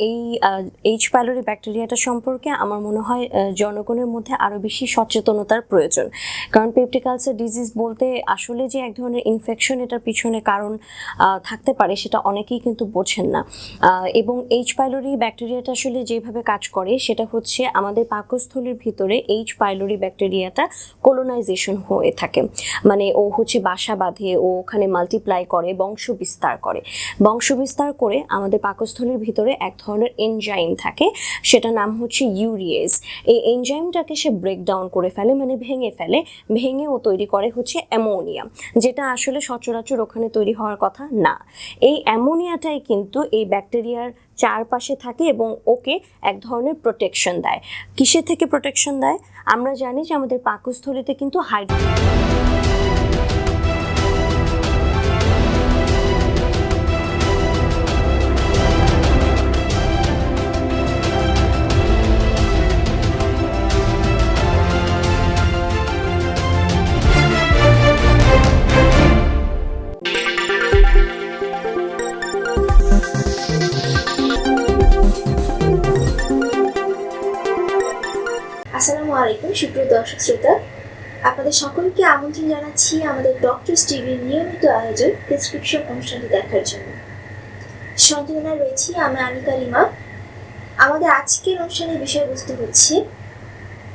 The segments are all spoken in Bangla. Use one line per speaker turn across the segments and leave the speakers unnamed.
এই এইচ পাইলোরি ব্যাকটেরিয়াটা সম্পর্কে আমার মনে হয় জনগণের মধ্যে আরও বেশি সচেতনতার প্রয়োজন। কারণ পেপটিকালসার ডিজিজ বলতে আসলে যে এক ধরনের ইনফেকশন এটার পিছনে কারণ থাকতে পারে সেটা অনেকেই কিন্তু বোঝেন না। এবং এইচ পাইলোরি ব্যাকটেরিয়াটা আসলে যেভাবে কাজ করে সেটা হচ্ছে আমাদের পাকস্থলীর ভিতরে এইচ পাইলোরি ব্যাকটেরিয়াটা কোলোনাইজেশন হয়ে থাকে। মানে ও হচ্ছে বাসা বাঁধে, ও ওখানে মাল্টিপ্লাই করে বংশ বিস্তার করে। বংশ বিস্তার করে আমাদের পাকস্থলীর ভিতরে এক ধরনের এনজাইম থাকে সেটা নাম হচ্ছে ইউরিয়েজ এই এনজাইমটাকে সে ব্রেক ডাউন করে ফেলে মানে ভেঙে ফেলে, ভেঙে ও তৈরি করে হচ্ছে অ্যামোনিয়া, যেটা আসলে সচরাচর ওখানে তৈরি হওয়ার কথা না। এই অ্যামোনিয়াটাই কিন্তু এই ব্যাকটেরিয়ার চারপাশে থাকে এবং ওকে এক ধরনের প্রোটেকশন দেয়। কিসের থেকে প্রোটেকশন দেয়? আমরা জানি যে আমাদের পাকস্থলীতে কিন্তু হাইড্রো
দর্শক শ্রোতা, আপনাদের সকলকে আমন্ত্রণ জানাচ্ছি আমাদের ডক্টর টিভির নিয়মিত আয়োজন প্রেসক্রিপশন অনুষ্ঠানটি দেখার জন্য। সঞ্চালনায় রয়েছি আমি আনিকা রিমা। আমাদের আজকের অনুষ্ঠানের বিষয়বস্তু হচ্ছে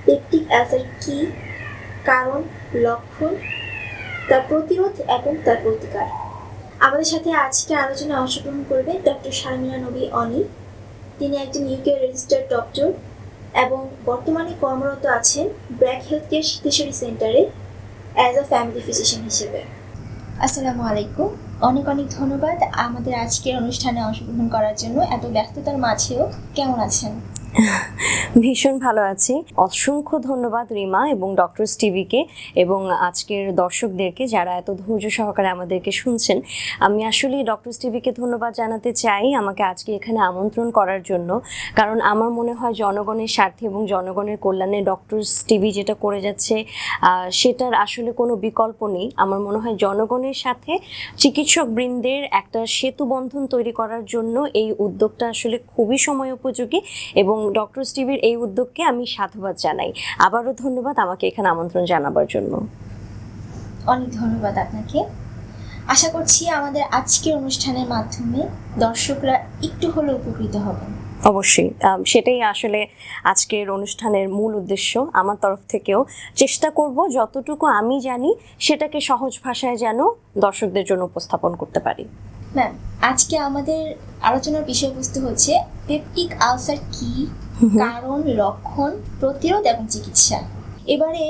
পেপটিক অ্যালসার কি, কারণ, লক্ষণ, তার প্রতিরোধ এবং তার প্রতিকার। আমাদের সাথে আজকে আলোচনায় অংশগ্রহণ করবেন ডক্টর শারমিনা নবী অনি। তিনি একজন ইউকে রেজিস্টার্ড ডক্টর এবং বর্তমানে কর্মরত আছেন ব্র্যাক হেলথ কেয়ার সিদ্ধেশ্বরী সেন্টারে অ্যাজ আ ফ্যামিলি ফিজিশিয়ান হিসেবে। আসসালামু আলাইকুম। অনেক অনেক ধন্যবাদ আমাদের আজকের অনুষ্ঠানে অংশগ্রহণ করার জন্য। এত ব্যস্ততার মাঝেও কেমন আছেন?
ভীষণ ভালো আছি। অসংখ্য ধন্যবাদ রিমা এবং ডক্টর স্টিভিকে এবং আজকের দর্শকদেরকে যারা এত ধৈর্য সহকারে আমাদেরকে শুনছেন। আমি আসলে ডক্টর স্টিভিকে ধন্যবাদ জানাতে চাই আমাকে আজকে এখানে আমন্ত্রণ করার জন্য। কারণ আমার মনে হয় জনগণের স্বার্থে এবং জনগণের কল্যাণে ডক্টর স্টিভি যেটা করে যাচ্ছে সেটার আসলে কোনো বিকল্প নেই। আমার মনে হয় জনগণের সাথে চিকিৎসক বৃন্দের একটা সেতু বন্ধন তৈরি করার জন্য এই উদ্যোগটা আসলে খুবই সময় উপযোগী এবং ডক্টর স্টিভির এই উদ্যোগকে আমি সাধুবাদ জানাই। আবারও ধন্যবাদ আমাকে এখানে আমন্ত্রণ জানাবার জন্য।
অনেক ধন্যবাদ আপনাকে। আশা করছি আমাদের আজকের অনুষ্ঠানের মাধ্যমে দর্শকরা একটু হলেও উপকৃত হবেন।
অবশ্যই। সেটাই আসলে আজকের অনুষ্ঠানের মূল উদ্দেশ্য। আমার তরফ থেকেও চেষ্টা করব যতটুকু আমি জানি সেটাকে সহজ ভাষায় যেন দর্শকদের জন্য উপস্থাপন করতে পারি।
ম্যাম আজকে আমাদের আলোচনার বিষয়বস্তু হচ্ছে পেপটিক আলসার কি কারণ লক্ষণ প্রতিরোধ এবং চিকিৎসা। এবারে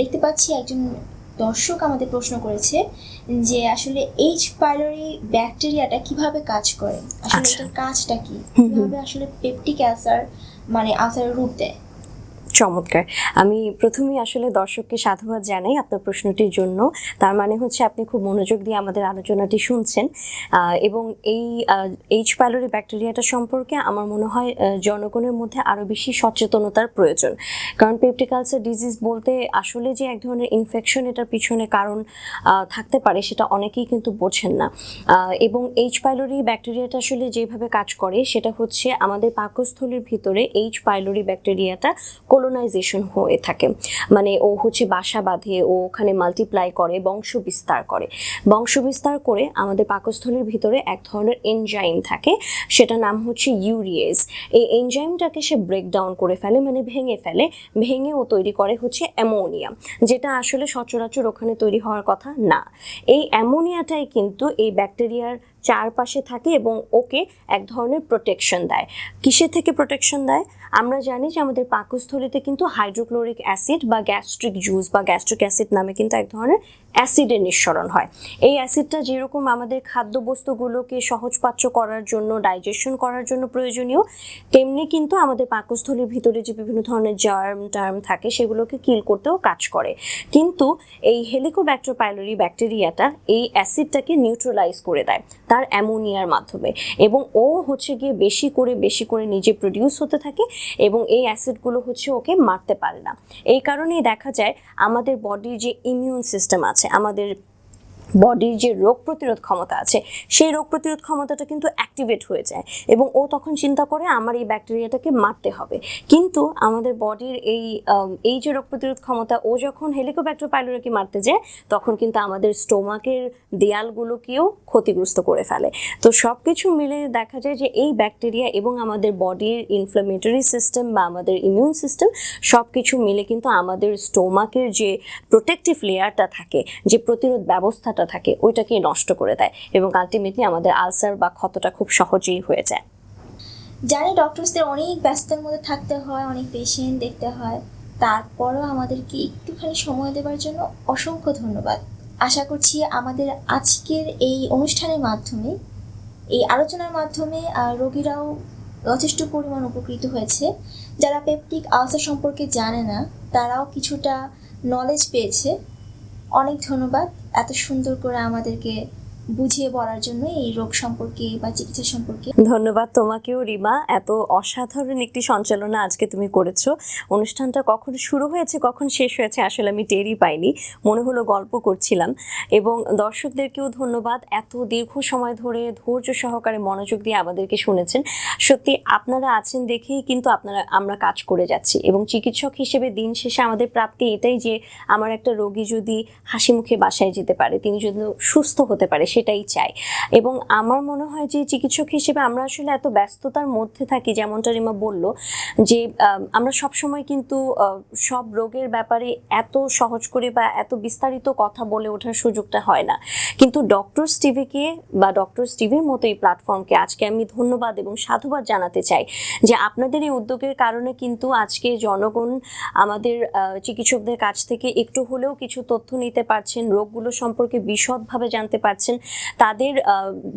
দেখতে পাচ্ছি একজন দর্শক আমাদের প্রশ্ন করেছে যে আসলে এইচ পাইলোরি ব্যাকটেরিয়াটা কীভাবে কাজ করে? আসলে
আচ্ছা।
এটার কাজটা কি। কীভাবে আসলে পেপটিক আলসার মানে আলসারের রূপ দেয়?
চমৎকার। আমি প্রথমেই আসলে দর্শককে সাধুবাদ জানাই আপনার প্রশ্নটির জন্য। তার মানে হচ্ছে আপনি খুব মনোযোগ দিয়ে আমাদের আলোচনাটি শুনছেন। এবং এই এইচ পাইলোরি ব্যাকটেরিয়াটা সম্পর্কে আমার মনে হয় জনগণের মধ্যে আরও বেশি সচেতনতার প্রয়োজন। কারণ পেপটিক আলসার ডিজিজ বলতে আসলে যে এক ধরনের ইনফেকশন এটার পিছনে কারণ থাকতে পারে সেটা অনেকেই কিন্তু বোঝেন না। এবং এইচ পাইলোরি ব্যাকটেরিয়াটা আসলে যেভাবে কাজ করে সেটা হচ্ছে আমাদের পাকস্থলীর ভিতরে এইচ পাইলোরি ব্যাকটেরিয়াটা কোলোনাইজেশন হয়ে থাকে। মানে ও হচ্ছে বাসা বাঁধে, ও ওখানে মাল্টিপ্লাই করে বংশ বিস্তার করে। বংশ বিস্তার করে আমাদের পাকস্থলীর ভিতরে এক ধরনের এনজাইম থাকে সেটা নাম হচ্ছে ইউরিয়েজ এই এনজাইমটাকে সে ব্রেক ডাউন করে ফেলে মানে ভেঙে ফেলে, ভেঙে ও তৈরি করে হচ্ছে অ্যামোনিয়া যেটা আসলে সচরাচর ওখানে তৈরি হওয়ার কথা না। এই অ্যামোনিয়াটাই কিন্তু এই ব্যাকটেরিয়ার চারপাশে থাকে এবং ওকে এক ধরনের প্রোটেকশন দেয়। কিসের থেকে প্রোটেকশন দেয়? আমরা জানি যে আমাদের পাকস্থলীতে কিন্তু হাইড্রোক্লোরিক অ্যাসিড বা গ্যাস্ট্রিক জুস বা গ্যাস্ট্রিক অ্যাসিড নামে কিন্তু এক ধরনের অ্যাসিডের নিঃসরণ হয়। এই অ্যাসিডটা যেরকম আমাদের খাদ্যবস্তুগুলোকে সহজপাচ্য করার জন্য ডাইজেশন করার জন্য প্রয়োজনীয়, তেমনি কিন্তু আমাদের পাকস্থলীর ভিতরে যে বিভিন্ন ধরনের জার্ম টার্ম থাকে, সেগুলোকে কিল করতেও কাজ করে। কিন্তু এই হেলিকোব্যাক্টার পাইলোরি ব্যাকটেরিয়াটা এই অ্যাসিডটাকে নিউট্রালাইজ করে দেয় তার অ্যামোনিয়ার মাধ্যমে। এবং ও হচ্ছে গিয়ে বেশি করে বেশি করে নিজে প্রডিউস হতে থাকে এবং এই অ্যাসিডগুলো হচ্ছে ওকে মারতে পারে না। এই কারণেই দেখা যায় আমাদের বডির যে ইমিউন সিস্টেম আছে আমাদের বডির যে রোগ প্রতিরোধ ক্ষমতা আছে, সেই রোগ প্রতিরোধ ক্ষমতাটা কিন্তু অ্যাক্টিভেট হয়ে যায় এবং ও তখন চিন্তা করে আমার এই ব্যাকটেরিয়াটাকে মারতে হবে। কিন্তু আমাদের বডির এই এই যে রোগ প্রতিরোধ ক্ষমতা, ও যখন হেলিকোব্যাক্টার পাইলোরাকে মারতে যায়, তখন কিন্তু আমাদের স্টোমাকের দেয়ালগুলোকেও ক্ষতিগ্রস্ত করে ফেলে। তো সব কিছু মিলে দেখা যায় যে এই ব্যাকটেরিয়া এবং আমাদের বডির ইনফ্লামেটরি সিস্টেম বা আমাদের ইমিউন সিস্টেম সব কিছু মিলে কিন্তু আমাদের স্টোমাকের যে প্রোটেক্টিভ লেয়ারটা থাকে, যে প্রতিরোধ ব্যবস্থাটা থাকে ওইটাকে নষ্ট করে দেয় এবং আলটিমেটলি আমাদের আলসার বা ক্ষতটা খুব সহজেই হয়ে যায়।
জানি ডক্টরসদের অনেক ব্যস্ততার মধ্যে থাকতে হয়, অনেক পেশেন্ট দেখতে হয়। তারপরও আমাদেরকে একটুখানি সময় দেওয়ার জন্য অসংখ্য ধন্যবাদ। আশা করছি আমাদের আজকের এই অনুষ্ঠানের মাধ্যমে, এই আলোচনার মাধ্যমে রোগীরাও যথেষ্ট পরিমাণ উপকৃত হয়েছে। যারা পেপটিক আলসার সম্পর্কে জানে না, তারাও কিছুটা নলেজ পেয়েছে। অনেক ধন্যবাদ। এত সুন্দর করে আমাদেরকে বুঝিয়ে বলার জন্য এই রোগ সম্পর্কে বা চিকিৎসা সম্পর্কে।
ধন্যবাদ তোমাকেও, রিমা। এত অসাধারণ একটি সঞ্চালনা আজকে তুমি করেছ। অনুষ্ঠানটা কখন শুরু হয়েছে, কখন শেষ হয়েছে আসলে আমি টেরই পাইনি। মনে হলো গল্প করছিলাম। এবং দর্শকদেরকেও ধন্যবাদ। এত দীর্ঘ সময় ধরে ধৈর্য সহকারে মনোযোগ দিয়ে আমাদেরকে শুনেছেন। সত্যি আপনারা আছেন দেখেই কিন্তু আপনারা, আমরা কাজ করে যাচ্ছি। এবং চিকিৎসক হিসেবে দিন শেষে আমাদের প্রাপ্তি এটাই যে, আমার একটা রোগী যদি হাসি মুখে বাসায় যেতে পারে, তিনি যদি সুস্থ হতে পারে সেটাই চাই। এবং আমার মনে হয় যে চিকিৎসক হিসেবে আমরা আসলে এত ব্যস্ততার মধ্যে থাকি, যেমনটা রিমা বলল, যে আমরা সব সময় কিন্তু সব রোগের ব্যাপারে এত সহজ করে বা এত বিস্তারিত কথা বলে ওঠার সুযোগটা হয় না। কিন্তু ডক্টর স্টিভিকে বা ডক্টর স্টিভির মতো এই প্ল্যাটফর্মকে আজকে আমি ধন্যবাদ এবং সাধুবাদ জানাতে চাই যে আপনাদের এই উদ্যোগের কারণে কিন্তু আজকে জনগণ আমাদের চিকিৎসকদের কাছ থেকে একটু হলেও কিছু তথ্য নিতে পারছেন, রোগগুলো সম্পর্কে বিশদভাবে জানতে পারছেন। তাদের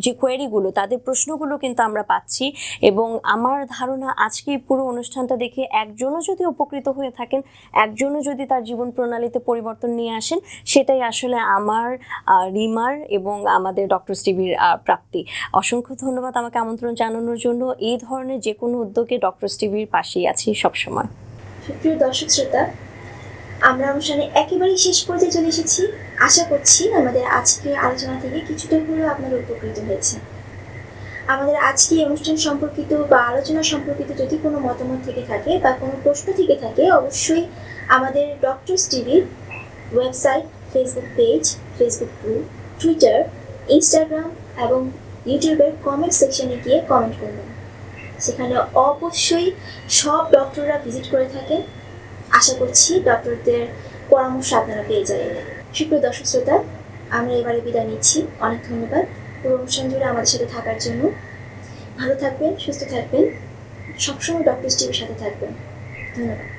যে কোয়েরিগুলো তাদের প্রশ্নগুলো কিন্তু আমরা পাচ্ছি এবং আমার ধারণা আজকে পুরো অনুষ্ঠানটা দেখে একজনও যদি উপকৃত হয়ে থাকেন, একজনও যদি তার জীবন প্রণালীতে পরিবর্তন নিয়ে আসেন, সেটাই আসলে আমার রিমার এবং আমাদের ডক্টর স্টিভির প্রাপ্তি। অসংখ্য ধন্যবাদ আমাকে আমন্ত্রণ জানানোর জন্য। এই ধরনের যে কোনো উদ্যোগে ডক্টর স্টিভির পাশেই আছি সবসময়।
সুপ্রিয় দর্শক শ্রোতা, আমরা অনুষ্ঠানে একেবারেই শেষ পর্যায়ে চলে এসেছি। আশা করছি আমাদের আজকের আলোচনা থেকে কিছুটা হলেও আপনারা উপকৃত হয়েছে আমাদের আজকে অনুষ্ঠান সম্পর্কিত বা আলোচনা সম্পর্কিত যদি কোনো মতামত থেকে থাকে বা কোনো প্রশ্ন থেকে থাকে, অবশ্যই আমাদের ডক্টরস টিভির website, Facebook page, Facebook group, Twitter, Instagram এবং ইউটিউবের কমেন্ট সেকশনে গিয়ে কমেন্ট করবেন। সেখানে অবশ্যই সব ডক্টররা ভিজিট করে থাকেন। আশা করছি ডক্টরদের পরামর্শ আপনারা পেয়ে যাবেন। সুপ্রিয় দর্শক শ্রোতা আমরা এবারে বিদায় নিচ্ছি। অনেক ধন্যবাদ পুরো অনুষ্ঠান জুড়ে আমাদের সাথে থাকার জন্য। ভালো থাকবেন, সুস্থ থাকবেন, সবসময় ডক্টর স্টিভের সাথে থাকবেন। ধন্যবাদ।